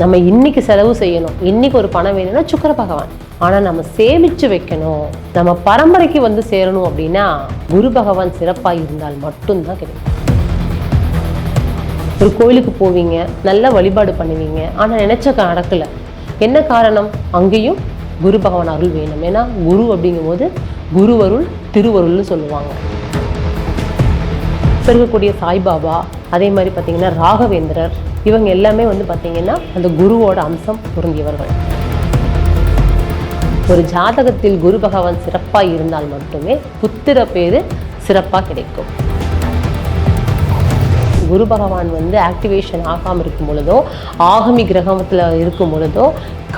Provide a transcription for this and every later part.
நம்ம இன்னைக்கு செலவு செய்யணும். இன்னைக்கு ஒரு பணம் வேணும்னா சுக்கர பகவான். ஆனா நம்ம சேமிச்சு வைக்கணும். நம்ம பரம்பரைக்கு வந்து சேரணும் அப்படின்னா குரு பகவான் சிறப்பாக இருந்தால் மட்டும்தான் கிடைக்கும். ஒரு கோயிலுக்கு போவீங்க நல்லா வழிபாடு பண்ணுவீங்க ஆனா நினைச்ச நடக்கல. என்ன காரணம்? அங்கேயும் குரு பகவான் அருள் வேணும். ஏன்னா குரு அப்படிங்கும்போது குருவருள் திருவருள்னு சொல்லுவாங்க. இப்ப இருக்கக்கூடிய சாய்பாபா அதே மாதிரி பார்த்தீங்கன்னா ராகவேந்திரர் இவங்க எல்லாமே வந்து பார்த்தீங்கன்னா அந்த குருவோட அம்சம் பொருந்தியவர்கள். ஒரு ஜாதகத்தில் குரு பகவான் சிறப்பாக இருந்தால் மட்டுமே புத்திர பேரு சிறப்பாக கிடைக்கும். குரு பகவான் வந்து ஆக்டிவேஷன் ஆகாமல் இருக்கும் பொழுதோ ஆகமி கிரகத்தில் இருக்கும் பொழுதோ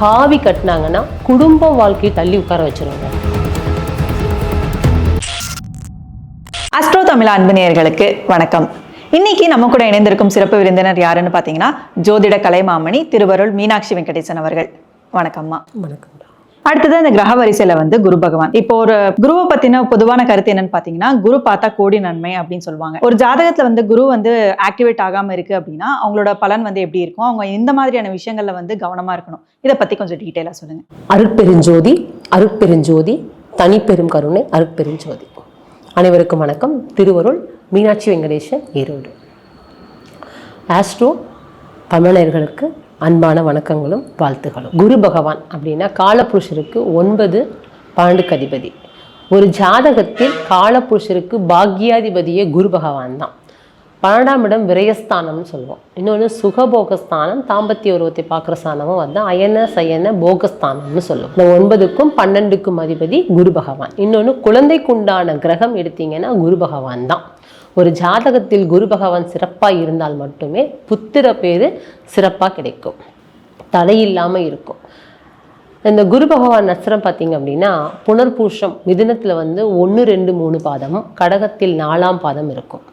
காவி கட்டினாங்கன்னா குடும்ப வாழ்க்கையை தள்ளி உட்கார வச்சிருவாங்க. அஸ்ட்ரோ தமிழ் அன்பு நேயர்களுக்கு வணக்கம். இன்னைக்கு நம்ம கூட இணைந்திருக்கும் சிறப்பு விருந்தினர் யாருன்னு பார்த்தீங்கன்னா ஜோதிட கலைமாமணி திருவருள் மீனாட்சி வெங்கடேசன் அவர்கள். வணக்கம்மா. வணக்கம். அடுத்தது இந்த கிரக வரிசையில வந்து குரு பகவான். இப்போ ஒரு குருவை பத்தின பொதுவான கருத்து என்னன்னு பாத்தீங்கன்னா குரு பார்த்தா கோடி நன்மை அப்படின்னு சொல்லுவாங்க. ஒரு ஜாதகத்துல வந்து குரு வந்து ஆக்டிவேட் ஆகாம இருக்கு அப்படின்னா அவங்களோட பலன் வந்து எப்படி இருக்கும்? அவங்க இந்த மாதிரியான விஷயங்கள்ல வந்து கவனமா இருக்கணும். இதை பத்தி கொஞ்சம் டீட்டெயிலா சொல்லுங்க. அருட்பெருஞ்சோதி அருட்பெருஞ்சோதி தனிப்பெரும் கருணை அருட்பெருஞ்சோதி. அனைவருக்கும் வணக்கம். திருவருள் மீனாட்சி வெங்கடேசன் ஈரோடு. ஆஸ்ட்ரோ தமிழர்களுக்கு அன்பான வணக்கங்களும் வாழ்த்துகளும். குரு பகவான் அப்படின்னா காலபுருஷருக்கு ஒன்பது பன்னெண்டுக்கு அதிபதி ஒரு ஜாதகத்தில் காலபுருஷருக்கு பாக்யாதிபதியே குரு பகவான் தான். பன்னெண்டாம் இடம் விரயஸ்தானம்னு சொல்லுவோம். இன்னொன்று சுகபோகஸ்தானம் தாம்பத்திய உருவத்தை பார்க்குற ஸ்தானமும் வந்து அயன சயன போகஸ்தானம்னு சொல்லுவோம். இந்த ஒன்பதுக்கும் பன்னெண்டுக்கும் அதிபதி குரு பகவான். இன்னொன்று குழந்தைக்குண்டான கிரகம் எடுத்தீங்கன்னா குரு பகவான் தான். ஒரு ஜாதகத்தில் குரு பகவான் சிறப்பாக இருந்தால் மட்டுமே புத்திர பேர் சிறப்பாக கிடைக்கும். தடையில்லாமல் இருக்கும். இந்த குரு பகவான் நட்சத்திரம் பார்த்தீங்க அப்படின்னா புனர்பூஷம் மிதுனத்தில் வந்து ஒன்று ரெண்டு மூணு பாதமும் கடகத்தில் நாலாம் பாதம் இருக்கும்.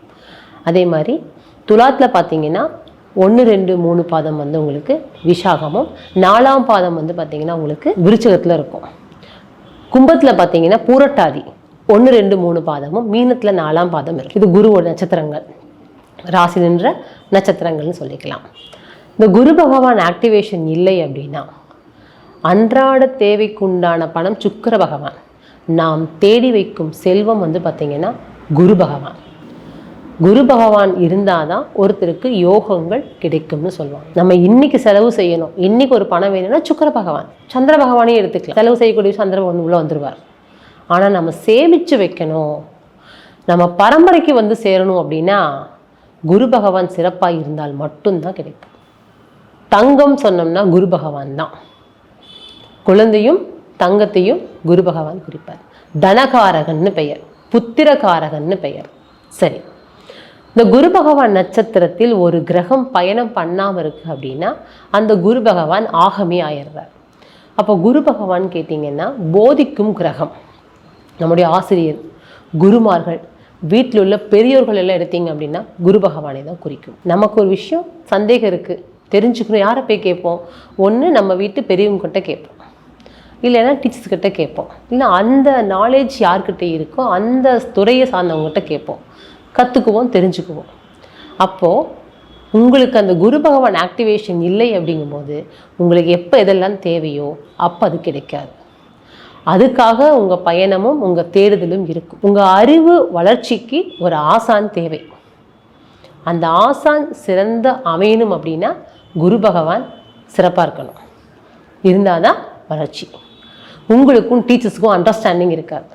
அதே மாதிரி துலாத்தில் பார்த்தீங்கன்னா ஒன்று ரெண்டு மூணு பாதம் வந்து உங்களுக்கு விஷாகமும் நாலாம் பாதம் வந்து பார்த்தீங்கன்னா உங்களுக்கு விருச்சகத்தில் இருக்கும். கும்பத்தில் பார்த்தீங்கன்னா பூரட்டாதி ஒன்று ரெண்டு மூணு பாதமும் மீனத்தில் நாலாம் பாதம் இருக்கு. இது குருவோட நட்சத்திரங்கள். ராசி நின்ற நட்சத்திரங்கள்னு சொல்லிக்கலாம். இந்த குரு பகவான் ஆக்டிவேஷன் இல்லை அப்படின்னா அன்றாட தேவைக்குண்டான பணம் சுக்கிர பகவான். நாம் தேடி வைக்கும் செல்வம் வந்து பார்த்திங்கன்னா குரு பகவான். குரு பகவான் இருந்தாதான் ஒருத்தருக்கு யோகங்கள் கிடைக்கும்னு சொல்லுவாங்க. நம்ம இன்னைக்கு செலவு செய்யணும். இன்னைக்கு ஒரு பணம் வேணும்னா சுக்கிர பகவான். சந்திர பகவானே எடுத்துக்கலாம். செலவு செய்யக்கூடிய சந்திர பகவான் உள்ளே வந்துருவார். ஆனால் நம்ம சேமிச்சு வைக்கணும். நம்ம பரம்பரைக்கு வந்து சேரணும் அப்படின்னா குரு பகவான் சிறப்பாக இருந்தால் மட்டும்தான் கிடைக்கும். தங்கம் சொன்னோம்னா குரு பகவான் தான். குழந்தையும் தங்கத்தையும் குரு பகவான் குறிப்பார். தனகாரகன்னு பெயர் புத்திரகாரகன்னு பெயர். சரி. இந்த குரு பகவான் நட்சத்திரத்தில் ஒரு கிரகம் பயணம் பண்ணாமல் இருக்கு அப்படின்னா அந்த குரு பகவான் ஆகமே ஆயிடுறார். அப்போ குரு பகவான் கேட்டிங்கன்னா போதிக்கும் கிரகம். நம்முடைய ஆசிரியர் குருமார்கள் வீட்டில் உள்ள பெரியோர்கள் எல்லாம் எடுத்தீங்க அப்படின்னா குரு பகவானை தான் குறிக்கும். நமக்கு ஒரு விஷயம் சந்தேகம் இருக்குது தெரிஞ்சுக்கணும். யாரை போய் கேட்போம்? ஒன்று நம்ம வீட்டு பெரியவங்ககிட்ட கேட்போம். இல்லைன்னா டீச்சர்ஸ்கிட்ட கேட்போம். இல்லை அந்த நாலேஜ் யார்கிட்ட இருக்கோ அந்த துறையை சார்ந்தவங்ககிட்ட கேட்போம். கற்றுக்குவோம் தெரிஞ்சுக்குவோம். அப்போது உங்களுக்கு அந்த குரு பகவான் ஆக்டிவேஷன் இல்லை அப்படிங்கும்போது உங்களுக்கு எப்போ எதெல்லாம் தேவையோ அப்போ அது கிடைக்காது. அதுக்காக உங்கள் பயணமும் உங்கள் தேடுதலும் இருக்கும் உங்கள் அறிவு வளர்ச்சிக்கு ஒரு ஆசான் தேவை. அந்த ஆசான் சிறந்த அமையணும் அப்படின்னா குரு பகவான் சிறப்பாக இருக்கணும். இருந்தால் தான் வளர்ச்சி. உங்களுக்கும் டீச்சர்ஸுக்கும் அண்டர்ஸ்டாண்டிங் இருக்காது.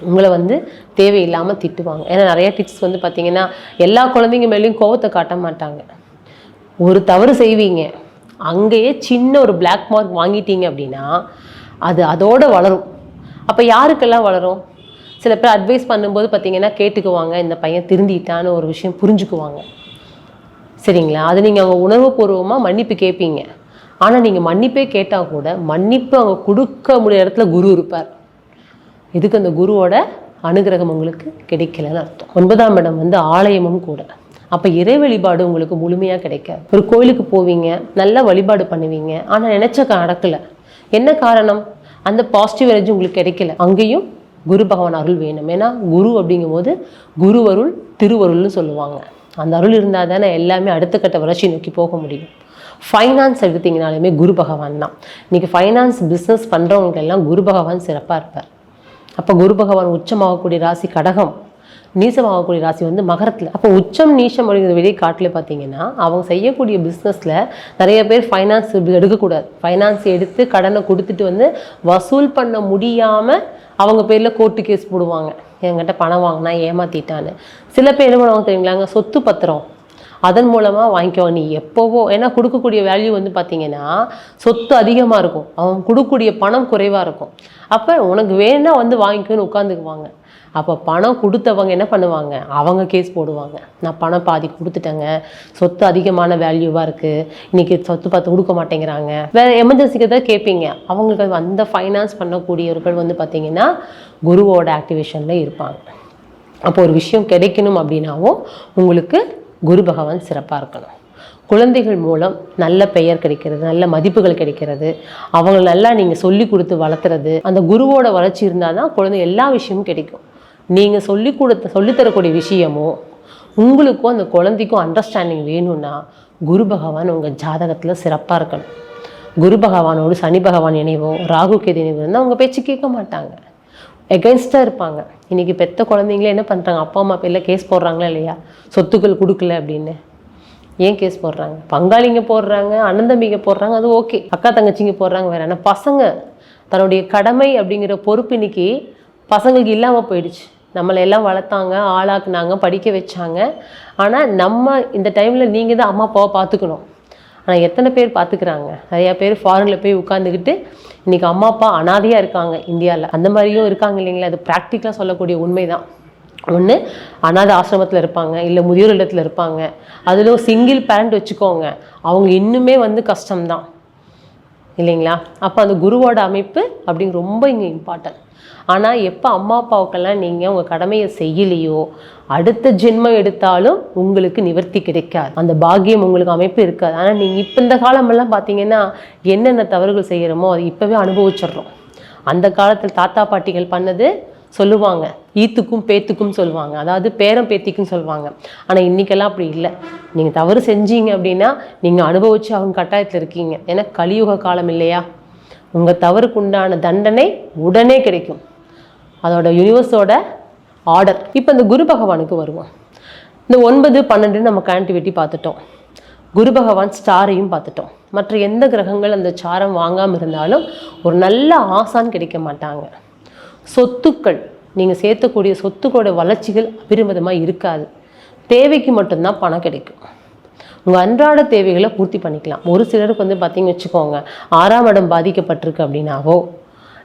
உங்களை வந்து தேவையில்லாமல் திட்டுவாங்க. ஏன்னா நிறைய டீச்சர்ஸ் வந்து பார்த்தீங்கன்னா எல்லா குழந்தைங்க மேலேயும் கோவத்தை காட்ட மாட்டாங்க. ஒரு தவறு செய்வீங்க. அங்கேயே சின்ன ஒரு பிளாக் மார்க் வாங்கிட்டீங்க அப்படின்னா அது அதோடு வளரும். அப்போ யாருக்கெல்லாம் வளரும்? சில பேர் அட்வைஸ் பண்ணும்போது பார்த்தீங்கன்னா கேட்டுக்குவாங்க இந்த பையன் திருந்திட்டான்னு ஒரு விஷயம் புரிஞ்சுக்குவாங்க. சரிங்களா? அது நீங்கள் அவங்க உணர்வுபூர்வமாக மன்னிப்பு கேட்பீங்க ஆனால் நீங்கள் மன்னிப்பே கேட்டால் கூட மன்னிப்பு அவங்க கொடுக்க முடிய இடத்துல குரு இருப்பார். இதுக்கு அந்த குருவோட அனுகிரகம் உங்களுக்கு கிடைக்கலன்னு அர்த்தம். ஒன்பதாம் இடம் வந்து ஆலயமும் கூட. அப்போ இறை வழிபாடு உங்களுக்கு முழுமையாக கிடைக்காது. ஒரு கோயிலுக்கு போவீங்க நல்லா வழிபாடு பண்ணுவீங்க ஆனால் நினச்ச நடக்கல. என்ன காரணம்? அந்த பாசிட்டிவ் எனர்ஜி உங்களுக்கு கிடைக்கல. அங்கேயும் குரு பகவான் அருள் வேணும். ஏன்னா குரு அப்படிங்கும்போது குருவருள் திருவருள்னு சொல்லுவாங்க. அந்த அருள் இருந்தால் தானே எல்லாமே அடுத்த கட்ட வளர்ச்சி நோக்கி போக முடியும். ஃபைனான்ஸ் எடுத்தீங்கனாலுமே குரு பகவான் தான். இன்றைக்கி ஃபைனான்ஸ் பிஸ்னஸ் பண்ணுறவங்களுக்கெல்லாம் எல்லாம் குரு பகவான் சிறப்பாக இருப்பார். அப்போ குரு பகவான் உச்சமாகக்கூடிய ராசி கடகம். நீசமாகக்கூடிய ராசி வந்து மகரத்தில். அப்போ உச்சம் நீச்சம் அப்படிங்கிற வெளியே காட்டில் பார்த்தீங்கன்னா அவங்க செய்யக்கூடிய பிஸ்னஸில் நிறைய பேர் ஃபைனான்ஸ் எடுக்கக்கூடாது. ஃபைனான்ஸ் எடுத்து கடனை கொடுத்துட்டு வந்து வசூல் பண்ண முடியாமல் அவங்க பேரில் கோர்ட்டு கேஸ் போடுவாங்க. என்கிட்ட பணம் வாங்கினா ஏமாத்திட்டான்னு. சில பேர் என்ன பண்ணுவாங்க தெரியுங்களாங்க? சொத்து பத்திரம். அதன் மூலமாக வாங்கிக்கோ. நீ எப்போவோ ஏன்னா கொடுக்கக்கூடிய வேல்யூ வந்து பார்த்தீங்கன்னா சொத்து அதிகமாக இருக்கும். அவங்க கொடுக்கக்கூடிய பணம் குறைவாக இருக்கும். அப்போ உனக்கு வேணால் வந்து வாங்கிக்கோன்னு உட்காந்துக்குவாங்க அப்போ பணம் கொடுத்தவங்க என்ன பண்ணுவாங்க? அவங்க கேஸ் போடுவாங்க. நான் பணம் பாதி கொடுத்துட்டேங்க. சொத்து அதிகமான வேல்யூவாக இருக்குது இன்றைக்கி சொத்து பார்த்து கொடுக்க மாட்டேங்கிறாங்க. வேறு எமர்ஜென்சிக்கு தான் கேட்பீங்க அவங்களுக்கு அது அந்த ஃபைனான்ஸ் பண்ணக்கூடியவர்கள் வந்து பார்த்தீங்கன்னா குருவோட ஆக்டிவேஷனில் இருப்பாங்க. அப்போ ஒரு விஷயம் கிடைக்கணும் அப்படின்னாவும் உங்களுக்கு குரு பகவான் சிறப்பாக இருக்கணும். குழந்தைகள் மூலம் நல்ல பெயர் கிடைக்கிறது நல்ல மதிப்புகள் கிடைக்கிறது. அவங்க நல்லா நீங்கள் சொல்லி கொடுத்து வளர்த்துறது அந்த குருவோட வளர்ச்சி இருந்தால் தான் குழந்தை எல்லா விஷயமும் கிடைக்கும். நீங்கள் சொல்லி கொடுத்த சொல்லித்தரக்கூடிய விஷயமும் உங்களுக்கும் அந்த குழந்தைக்கும் அண்டர்ஸ்டாண்டிங் வேணும்னா குரு பகவான் உங்கள் ஜாதகத்தில் சிறப்பாக இருக்கணும். குரு பகவானோடு சனி பகவான் இணைவோ ராகு கேது இணைவோ இருந்தால் அவங்க பேச்சு கேட்க மாட்டாங்க. எகென்ஸ்டாக இருப்பாங்க. இன்றைக்கி பெத்த குழந்தைங்களே என்ன பண்ணுறாங்க அப்பா அம்மா பேரில் கேஸ் போடுறாங்களா இல்லையா? சொத்துக்கள் கொடுக்கல அப்படின்னு. ஏன் கேஸ் போடுறாங்க? பங்காளிங்க போடுறாங்க அண்ணன் தம்பிங்க போடுறாங்க அது ஓகே அக்கா தங்கச்சிங்க போடுறாங்க வேற ஆனால் பசங்க. தன்னுடைய கடமை அப்படிங்கிற பொறுப்பு இன்னைக்கு பசங்களுக்கு இல்லாமல் போயிடுச்சு. நம்மளை எல்லாம் வளர்த்தாங்க ஆளாக்குனாங்க படிக்க வச்சாங்க. ஆனால் நம்ம இந்த டைமில் நீங்கள் தான் அம்மா அப்பாவை பார்த்துக்கணும். ஆனால் எத்தனை பேர் பார்த்துக்கிறாங்க நிறையா பேர் ஃபாரினில் போய் உட்காந்துக்கிட்டு இன்றைக்கி அம்மா அப்பா அனாதையாக இருக்காங்க இந்தியாவில் அந்த மாதிரியும் இருக்காங்க இல்லைங்களா? அது ப்ராக்டிக்கலாக சொல்லக்கூடிய உண்மை தான் ஒன்று அனாதை ஆசிரமத்தில் இருப்பாங்க இல்லை முதியோர் இல்லத்தில் இருப்பாங்க. அதில் சிங்கிள் பேரண்ட் வச்சுக்கோங்க. அவங்க இன்னுமே வந்து கஷ்டம்தான். இல்லைங்களா? அப்போ அந்த குருவோட அமைப்பு அப்படிங்க ரொம்ப இங்கே இம்பார்ட்டன்ட் ஆனால் எப்போ அம்மா அப்பாவுக்கெல்லாம் நீங்கள் உங்கள் கடமையை செய்யலையோ அடுத்த ஜென்மம் எடுத்தாலும் உங்களுக்கு நிவர்த்தி கிடைக்காது. அந்த பாக்கியம் உங்களுக்கு அமைப்பு இருக்காது. ஆனால் நீங்கள் இப்போ இந்த காலமெல்லாம் பார்த்தீங்கன்னா என்னென்ன தவறுகள் செய்கிறோமோ அது இப்போவே அனுபவிச்சிடுறோம். அந்த காலத்தில் தாத்தா பாட்டிகள் பண்ணது சொல்லுவாங்க ஈத்துக்கும் பேத்துக்கும் சொல்லுவாங்க. அதாவது பேரம் பேத்திக்கும் சொல்லுவாங்க. ஆனால் இன்றைக்கெல்லாம் அப்படி இல்லை. நீங்கள் தவறு செஞ்சீங்க அப்படின்னா நீங்கள் அனுபவிச்சு அவங்க கட்டாயத்தில் இருக்கீங்க. ஏன்னா கலியுக காலம் இல்லையா? உங்கள் தவறுக்கு உண்டான தண்டனை உடனே கிடைக்கும். அதோட யூனிவர்ஸோட ஆர்டர் இப்போ இந்த குரு பகவானுக்கு வருவோம். இந்த ஒன்பது பன்னெண்டு நம்ம கனெக்டிவிட்டி பார்த்துட்டோம். குரு பகவான் ஸ்டாரையும் பார்த்துட்டோம். மற்ற எந்த கிரகங்கள் அந்த சாரம் வாங்காமல் இருந்தாலும் ஒரு நல்ல ஆசான் கிடைக்க மாட்டாங்க. சொத்துக்கள் நீங்கள் சேர்த்தக்கூடிய சொத்துக்களோட வளர்ச்சிகள் அபிரமிதமாக இருக்காது. தேவைக்கு மட்டும்தான் பணம் கிடைக்கும். உங்கள் அன்றாட தேவைகளை பூர்த்தி பண்ணிக்கலாம். ஒரு சிலருக்கு வந்து பார்த்தீங்கன்னு வச்சுக்கோங்க ஆறாம் இடம் பாதிக்கப்பட்டிருக்கு அப்படின்னாவோ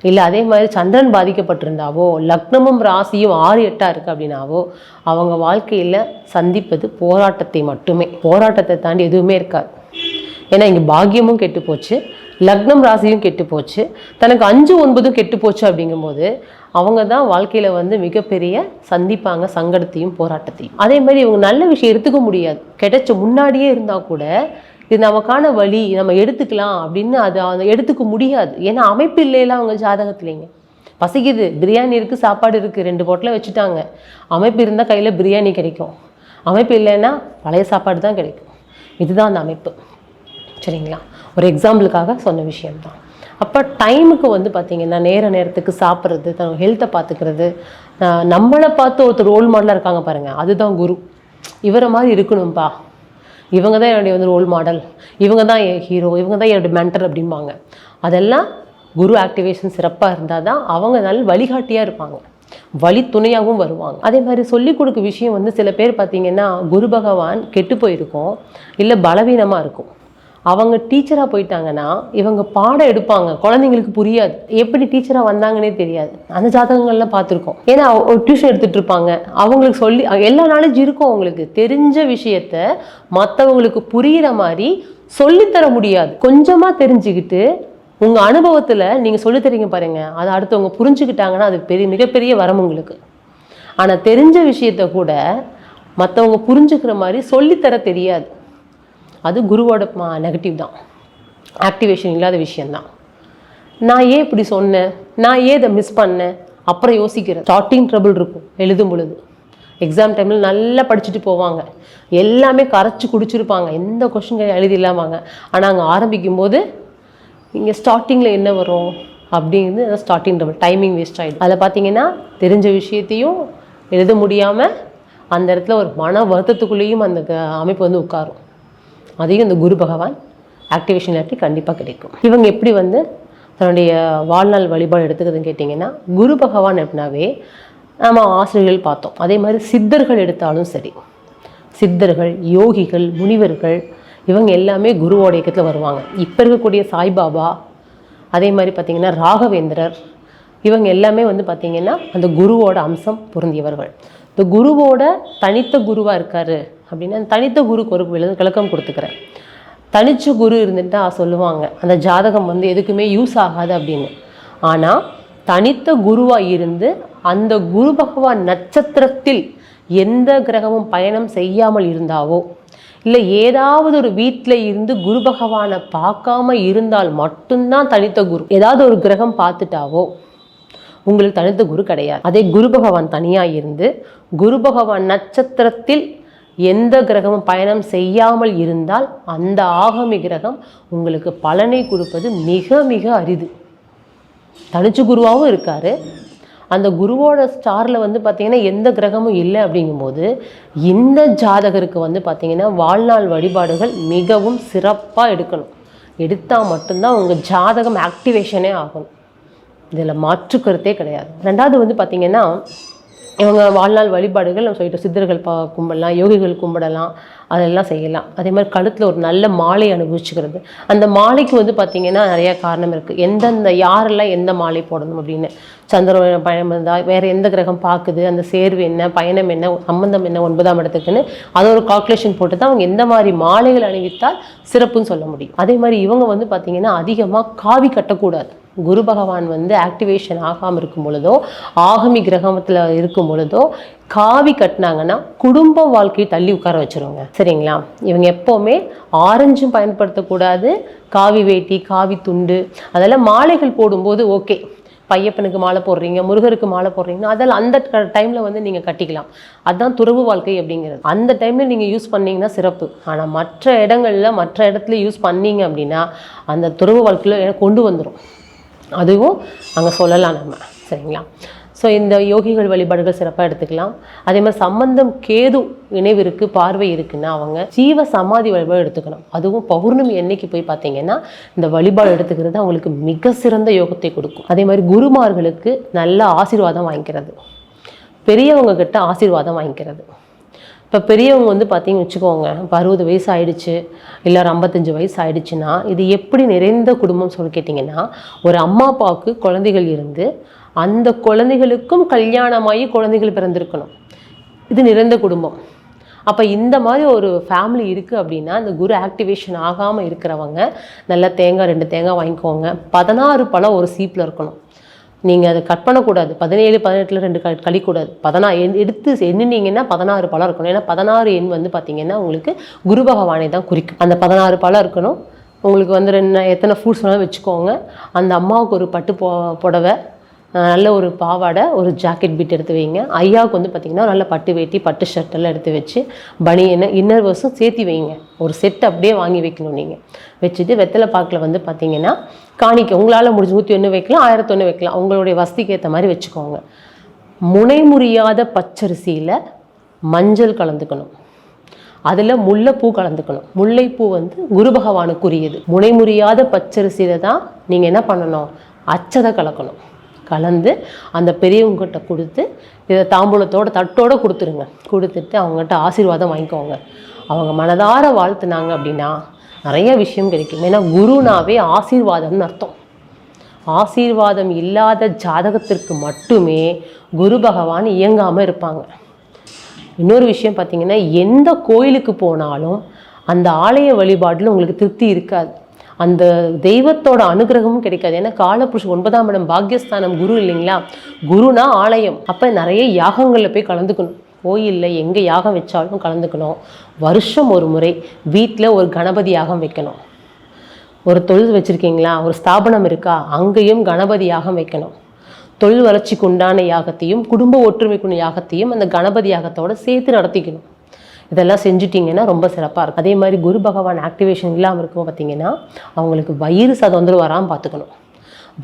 இல்லை அதே மாதிரி சந்திரன் பாதிக்கப்பட்டிருந்தாவோ லக்னமும் ராசியும் ஆறு எட்டாக இருக்குது அப்படின்னாவோ அவங்க வாழ்க்கையில் சந்திப்பது போராட்டத்தை மட்டுமே. போராட்டத்தை தாண்டி எதுவுமே இருக்காது. ஏன்னா இங்கே பாக்கியமும் கெட்டு போச்சு லக்னம் ராசியும் கெட்டு போச்சு. தனக்கு அஞ்சு ஒன்பதும் கெட்டு போச்சு அப்படிங்கும்போது அவங்க தான் வாழ்க்கையில் வந்து மிகப்பெரிய சந்திப்பாங்க சங்கடத்தையும் போராட்டத்தையும். அதே மாதிரி இவங்க நல்ல விஷயம் எடுத்துக்க முடியாது. கிடைச்ச முன்னாடியே இருந்தால் கூட இது நமக்கான வழி நம்ம எடுத்துக்கலாம் அப்படின்னு அது அதை எடுத்துக்க முடியாது. ஏன்னா அமைப்பு இல்லையில அவங்க ஜாதகத்துலேங்க பசிக்குது பிரியாணி இருக்குது சாப்பாடு இருக்குது ரெண்டு போட்டில் வச்சுட்டாங்க. அமைப்பு இருந்தால் கையில் பிரியாணி கிடைக்கும். அமைப்பு இல்லைன்னா பழைய சாப்பாடு தான் கிடைக்கும். இதுதான் அந்த அமைப்பு. சரிங்களா? ஒரு எக்ஸாம்பிளுக்காக சொன்ன விஷயம்தான். அப்போ டைமுக்கு வந்து பார்த்திங்கன்னா நேர நேரத்துக்கு சாப்பிட்றது தன் ஹெல்த்தை பார்த்துக்கிறது நம்மளை பார்த்து ஒருத்தர் ரோல் மாடலாக இருக்காங்க பாருங்கள் அதுதான் குரு. இவரை மாதிரி இருக்கணும்ப்பா இவங்க தான் என்னுடைய வந்து ரோல் மாடல் இவங்க தான் என் ஹீரோ இவங்க தான் என்னுடைய மென்டர் அப்படிம்பாங்க. அதெல்லாம் குரு ஆக்டிவேஷன் சிறப்பாக இருந்தால் தான் அவங்க நல்ல வழிகாட்டியாக இருப்பாங்க. வழி துணையாகவும் வருவாங்க. அதே மாதிரி சொல்லிக் கொடுக்க விஷயம் வந்து சில பேர் பார்த்தீங்கன்னா குரு பகவான் கெட்டு போயிருக்கும் இல்லை பலவீனமாக இருக்கும். அவங்க டீச்சராக போயிட்டாங்கன்னா இவங்க பாடம் எடுப்பாங்க. குழந்தைங்களுக்கு புரியாது. எப்படி டீச்சராக வந்தாங்கன்னே தெரியாது. அந்த ஜாதகங்கள்லாம் பார்த்துருக்கோம். ஏன்னா ஒரு டியூஷன் எடுத்துகிட்டு இருப்பாங்க அவங்களுக்கு சொல்லி எல்லா நாலேஜ் இருக்கும் அவங்களுக்கு. தெரிஞ்ச விஷயத்த மற்றவங்களுக்கு புரிகிற மாதிரி சொல்லித்தர முடியாது. கொஞ்சமாக தெரிஞ்சுக்கிட்டு உங்கள் அனுபவத்தில் நீங்கள் சொல்லித்தரீங்க பாருங்கள் அதை அடுத்தவங்க புரிஞ்சுக்கிட்டாங்கன்னா அது பெரிய மிகப்பெரிய வரம் உங்களுக்கு. ஆனால் தெரிஞ்ச விஷயத்த கூட மற்றவங்க புரிஞ்சுக்கிற மாதிரி சொல்லித்தர தெரியாது. அது குருவோட நெகட்டிவ் தான். ஆக்டிவேஷன் இல்லாத விஷயந்தான் நான் ஏன் இப்படி சொன்னேன்? நான் ஏன் இதை மிஸ் பண்ணேன்? அப்புறம் யோசிக்கிறேன். ஸ்டார்டிங் ட்ரபிள் இருக்கும் எழுதும் பொழுது. எக்ஸாம் டைமில் நல்லா படிச்சுட்டு போவாங்க. எல்லாமே கரைச்சி குடிச்சிருப்பாங்க. எந்த கொஷின் எழுதி இல்லாமாங்க ஆனால் அங்கே ஆரம்பிக்கும் போது இங்கே ஸ்டார்டிங்கில் என்ன வரும்? அப்படிங்கிறது ஸ்டார்டிங் ட்ரபிள் டைமிங் வேஸ்ட் ஆகிடும் அதில் பார்த்தீங்கன்னா தெரிஞ்ச விஷயத்தையும் எழுத முடியாமல் அந்த இடத்துல ஒரு மன வருத்தத்துக்குள்ளேயும் அந்த க- அமைப்பு வந்து உட்காரும். அதையும் இந்த குரு பகவான் ஆக்டிவேஷன் இல்லாட்டி கண்டிப்பாக கிடைக்கும். இவங்க எப்படி வந்து தன்னுடைய வாழ்நாள் வழிபாடு எடுத்துக்கிறதுன்னு கேட்டிங்கன்னா குரு பகவான் எப்படின்னாவே நம்ம ஆசிரியர்கள் பார்த்தோம். அதே மாதிரி சித்தர்கள் எடுத்தாலும் சரி. சித்தர்கள் யோகிகள் முனிவர்கள் இவங்க எல்லாமே குருவோட இயக்கத்தில் வருவாங்க. இப்போ இருக்கக்கூடிய சாய்பாபா அதே மாதிரி பார்த்திங்கன்னா ராகவேந்திரர் இவங்க எல்லாமே வந்து பார்த்திங்கன்னா அந்த குருவோட அம்சம் பொருந்தியவர்கள். இந்த குருவோட தனித்த குருவாக இருக்கார். அப்படின்னு தனித்த குருக்கு ஒரு விள- விளக்கம் கொடுத்துக்கிறேன். தனிச்ச குரு இருந்துட்டா சொல்லுவாங்க. அந்த ஜாதகம் வந்து எதுக்குமே யூஸ் ஆகாது அப்படின்னு. ஆனால் தனித்த குருவாக இருந்து அந்த குரு பகவான் நட்சத்திரத்தில் எந்த கிரகமும் பயணம் செய்யாமல் இருந்தாவோ இல்லை ஏதாவது ஒரு வீட்டில் இருந்து குரு பகவானை பார்க்காம இருந்தால் மட்டும்தான் தனித்த குரு ஏதாவது ஒரு கிரகம் பார்த்துட்டாவோ உங்களுக்கு தனித்த குரு கிடையாது. அதே குரு பகவான் தனியாக இருந்து குரு பகவான் நட்சத்திரத்தில் எந்த கிரகமும் பயணம் செய்யாமல் இருந்தால் அந்த ஆகமி கிரகம் உங்களுக்கு பலனை கொடுப்பது மிக மிக அரிது. தனிச்சு குருவாகவும் இருக்கார். அந்த குருவோட ஸ்டாரில் வந்து பார்த்திங்கன்னா எந்த கிரகமும் இல்லை அப்படிங்கும்போது இந்த ஜாதகருக்கு வந்து பார்த்திங்கன்னா வாழ்நாள் வழிபாடுகள் மிகவும் சிறப்பாக எடுக்கணும். எடுத்தால் மட்டும்தான் உங்கள் ஜாதகம் ஆக்டிவேஷனே ஆகணும். இதில் மாற்று கருத்தே கிடையாது. ரெண்டாவது வந்து பார்த்திங்கன்னா இவங்க வாழ்நாள் வழிபாடுகள் நம்ம சொல்லிட்டு சித்தர்கள் பா கும்பிடலாம் யோகிகள் கும்பிடலாம் அதெல்லாம் செய்யலாம். அதே மாதிரி கழுத்தில் ஒரு நல்ல மாலை அனுபவிச்சுக்கிறது. அந்த மாலைக்கு வந்து பார்த்திங்கன்னா நிறையா காரணம் இருக்குது எந்தெந்த யாரெல்லாம் எந்த மாலை போடணும் அப்படின்னு. சந்திரன் பயணம் இருந்தால் வேறு எந்த கிரகம் பார்க்குது? அந்த சேர்வு என்ன? பயணம் என்ன? சம்பந்தம் என்ன? ஒன்பதாம் இடத்துக்குன்னு அதை ஒரு கால்குலேஷன் போட்டு தான் அவங்க எந்த மாதிரி மாலைகள் அணிவித்தால் சிறப்புன்னு சொல்ல முடியும். அதே மாதிரி இவங்க வந்து பார்த்திங்கன்னா அதிகமாக காவி கட்டக்கூடாது. குரு பகவான் வந்து ஆக்டிவேஷன் ஆகாமல் இருக்கும் பொழுதோ ஆகமி கிரகத்தில் இருக்கும் பொழுதோ காவி கட்டினாங்கன்னா குடும்ப வாழ்க்கையை தள்ளி உட்கார வச்சுருவாங்க. சரிங்களா? இவங்க எப்போவுமே ஆரஞ்சும் பயன்படுத்தக்கூடாது காவி வேட்டி காவி துண்டு அதெல்லாம் மாலைகள் போடும்போது ஓகே பையப்பனுக்கு மாலை போடுறீங்க முருகருக்கு மாலை போடுறீங்கன்னா அதெல்லாம் அந்த டைமில் வந்து நீங்கள் கட்டிக்கலாம். அதுதான் துறவு வாழ்க்கை அப்படிங்கிறது. அந்த டைமில் நீங்கள் யூஸ் பண்ணிங்கன்னா சிறப்பு. ஆனால் மற்ற இடங்களில் மற்ற இடத்துல யூஸ் பண்ணீங்க அப்படின்னா அந்த துறவு வாழ்க்கையில் கொண்டு வந்துடும் அதுவும் அங்கே சொல்லலாம் நம்ம சரிங்களா? ஸோ இந்த யோகிகள் வழிபாடுகள் சிறப்பாக எடுத்துக்கலாம். அதே மாதிரி சம்பந்தம் கேது இணைவு இருக்குது பார்வை இருக்குன்னா அவங்க ஜீவ சமாதி வழிபாடு எடுத்துக்கணும். அதுவும் பௌர்ணமி என்னைக்கு போய் பார்த்தீங்கன்னா இந்த வழிபாடு எடுத்துக்கிறது அவங்களுக்கு மிக சிறந்த யோகத்தை கொடுக்கும். அதே மாதிரி குருமார்களுக்கு நல்ல ஆசீர்வாதம் வாங்கிக்கிறது. பெரியவங்க கிட்ட ஆசீர்வாதம் வாங்கிக்கிறது. இப்போ பெரியவங்க வந்து பார்த்தீங்கன்னு வச்சுக்கோங்க இப்போ அறுபது வயசு ஆயிடுச்சு இல்லை ஒரு ஐம்பத்தஞ்சு வயசு ஆயிடுச்சுன்னா இது எப்படி நிறைந்த குடும்பம் சொல்லி கேட்டிங்கன்னா ஒரு அம்மா அப்பாவுக்கு குழந்தைகள் இருந்து அந்த குழந்தைகளுக்கும் கல்யாணமாகி குழந்தைகள் பிறந்திருக்கணும். இது நிறைந்த குடும்பம். அப்போ இந்த மாதிரி ஒரு ஃபேமிலி இருக்குது அப்படின்னா இந்த குரு ஆக்டிவேஷன் ஆகாமல் இருக்கிறவங்க நல்லா தேங்காய் ரெண்டு தேங்காய் வாங்கிக்கோங்க பதினாறு பழம் ஒரு சீப்பில் இருக்கணும். நீங்கள் அதை கட் பண்ணக்கூடாது. பதினேழு பதினெட்டில் ரெண்டு க கழிக்கூடாது. பதினா எண் எடுத்து எண்ணினீங்கன்னா பதினாறு பழம் இருக்கணும். ஏன்னா பதினாறு எண் வந்து பார்த்தீங்கன்னா உங்களுக்கு குரு பகவானை தான் குறிக்கும். அந்த பதினாறு பழம் இருக்கணும். உங்களுக்கு வந்து ரெண்டு எத்தனை ஃப்ரூட்ஸ் வேணாலும் வச்சுக்கோங்க. அந்த அம்மாவுக்கு ஒரு பட்டு போ புடவை நல்ல ஒரு பாவாடை ஒரு ஜாக்கெட் பீட் எடுத்து வைங்க. ஐயாவுக்கு வந்து பார்த்திங்கன்னா நல்ல பட்டு வேட்டி பட்டு ஷர்ட் எல்லாம் எடுத்து வச்சு பனியனை இன்னர் வர்ஸும் சேர்த்தி வைங்க. ஒரு செட் அப்படியே வாங்கி வைக்கணும் நீங்கள் வச்சுட்டு வெத்தலை பாக்கில் வந்து பார்த்தீங்கன்னா காணிக்க உங்களால் முடிஞ்சு நூற்றி ஒன்று வைக்கலாம் ஆயிரத்தொன்று வைக்கலாம். உங்களுடைய வசதிக்கு ஏற்ற மாதிரி வச்சுக்கோங்க. முனை முறியாத பச்சரிசியில் மஞ்சள் கலந்துக்கணும். அதில் முல்லைப்பூ கலந்துக்கணும். முல்லைப்பூ வந்து குரு பகவானுக்குரியது. முனைமுறியாத பச்சரிசியில் தான் நீங்கள் என்ன பண்ணணும்? அச்சதை கலக்கணும். கலந்து அந்த பெரியவங்ககிட்ட கொடுத்து இதை தாம்பூலத்தோட தட்டோடு கொடுத்துருங்க. கொடுத்துட்டு அவங்ககிட்ட ஆசீர்வாதம் வாங்கிக்கோங்க. அவங்க மனதார வாழ்த்துனாங்க அப்படின்னா நிறைய விஷயம் கிடைக்கும். ஏன்னா குருனாவே ஆசீர்வாதம்னு அர்த்தம். ஆசீர்வாதம் இல்லாத ஜாதகத்திற்கு மட்டுமே குரு பகவான் இயங்காமல் இருப்பாங்க. இன்னொரு விஷயம் பார்த்திங்கன்னா எந்த கோயிலுக்கு போனாலும் அந்த ஆலய வழிபாட்டில் உங்களுக்கு திருப்தி இருக்காது. அந்த தெய்வத்தோட அனுகிரகமும் கிடைக்காது. ஏன்னா காலபுருஷ் ஒன்பதாம் இடம் பாக்யஸ்தானம் குரு இல்லைங்களா? குருனா ஆலயம். அப்போ நிறைய யாகங்களில் போய் கலந்துக்கணும். கோயிலில் எங்கே யாகம் வச்சாலும் கலந்துக்கணும். வருஷம் ஒரு முறை வீட்டில் ஒரு கணபதி யாகம் வைக்கணும். ஒரு தொழில் வச்சுருக்கீங்களா? ஒரு ஸ்தாபனம் இருக்கா? அங்கேயும் கணபதி யாகம் வைக்கணும். தொழில் வளர்ச்சிக்கு உண்டான யாகத்தையும் குடும்ப ஒற்றுமைக்குள்ள யாகத்தையும் அந்த கணபதி யாகத்தோட சேர்த்து நடத்திக்கணும். இதெல்லாம் செஞ்சுட்டிங்கன்னா ரொம்ப சிறப்பாக இருக்கும். அதே மாதிரி குரு பகவான் ஆக்டிவேஷன் இல்லாமல் இருக்கும் பார்த்தீங்கன்னா அவங்களுக்கு வயிறு ச வராமல் பார்த்துக்கணும்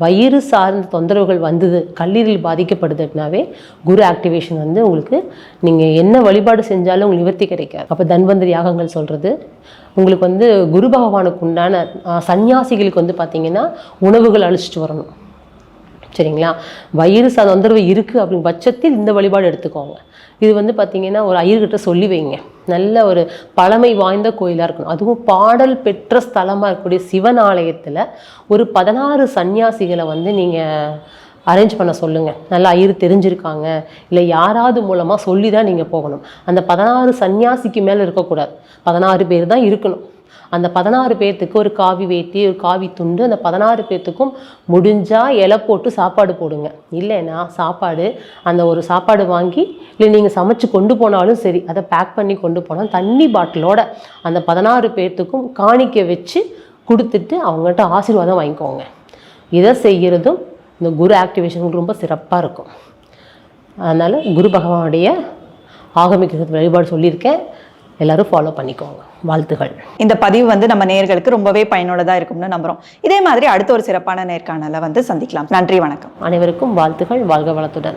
வயிறு சார்ந்த தொந்தரவுகள் வந்தது கல்லீரல் பாதிக்கப்படுது அப்படின்னாவே குரு ஆக்டிவேஷன் வந்து உங்களுக்கு நீங்கள் என்ன வழிபாடு செஞ்சாலும் உங்களுக்கு நிவர்த்தி கிடைக்காது. அப்போ தன்வந்தரி யாகங்கள் சொல்கிறது உங்களுக்கு வந்து குரு பகவானுக்கு உண்டான சன்னியாசிகளுக்கு வந்து பார்த்திங்கன்னா உணவுகள் அழிச்சிட்டு வரணும். சரிங்களா? வயிறு ச தொந்தரவு இருக்குது அப்படிங்கிற பட்சத்தில் இந்த வழிபாடு எடுத்துக்கோங்க. இது வந்து பார்த்தீங்கன்னா ஒரு ஐயர்கிட்ட சொல்லி வைங்க. நல்ல ஒரு பழமை வாய்ந்த கோயிலாக இருக்கணும். அதுவும் பாடல் பெற்ற ஸ்தலமாக இருக்கக்கூடிய சிவன் ஆலயத்தில் ஒரு பதினாறு சன்னியாசிகளை வந்து நீங்கள் அரேஞ்ச் பண்ண சொல்லுங்கள் நல்லா ஐயர் தெரிஞ்சிருக்காங்க. இல்லை யாராவது மூலமாக சொல்லி தான் நீங்கள் போகணும். அந்த பதினாறு சன்னியாசிக்கு மேலே இருக்கக்கூடாது. பதினாறு பேர் தான் இருக்கணும். அந்த பதினாறு பேர்த்துக்கு ஒரு காவி வேட்டி ஒரு காவி துண்டு அந்த பதினாறு பேர்த்துக்கும் முடிஞ்சால் இலை போட்டு சாப்பாடு போடுங்க. இல்லைன்னா சாப்பாடு அந்த ஒரு சாப்பாடு வாங்கி இல்லை நீங்கள் சமைச்சு கொண்டு போனாலும் சரி அதை பேக் பண்ணி கொண்டு போனால் தண்ணி பாட்டிலோட அந்த பதினாறு பேர்த்துக்கும் காணிக்க வச்சு கொடுத்துட்டு அவங்ககிட்ட ஆசீர்வாதம் வாங்கிக்கோங்க. இதை செய்கிறதும் இந்த குரு ஆக்டிவேஷன் ரொம்ப சிறப்பாக இருக்கும். அதனால் குரு பகவானுடைய ஆகமிக்க வழிபாடு சொல்லியிருக்கேன். எல்லாரும் ஃபாலோ பண்ணிக்கோங்க. வாழ்த்துகள். இந்த பதிவு வந்து நம்ம நேயர்களுக்கு ரொம்பவே பயனுள்ளதா இருக்கும்னு நம்புறோம். இதே மாதிரி அடுத்த ஒரு சிறப்பான நேர்காணலை வந்து சந்திக்கலாம். நன்றி வணக்கம். அனைவருக்கும் வாழ்த்துகள் வாழ்க வளத்துடன்.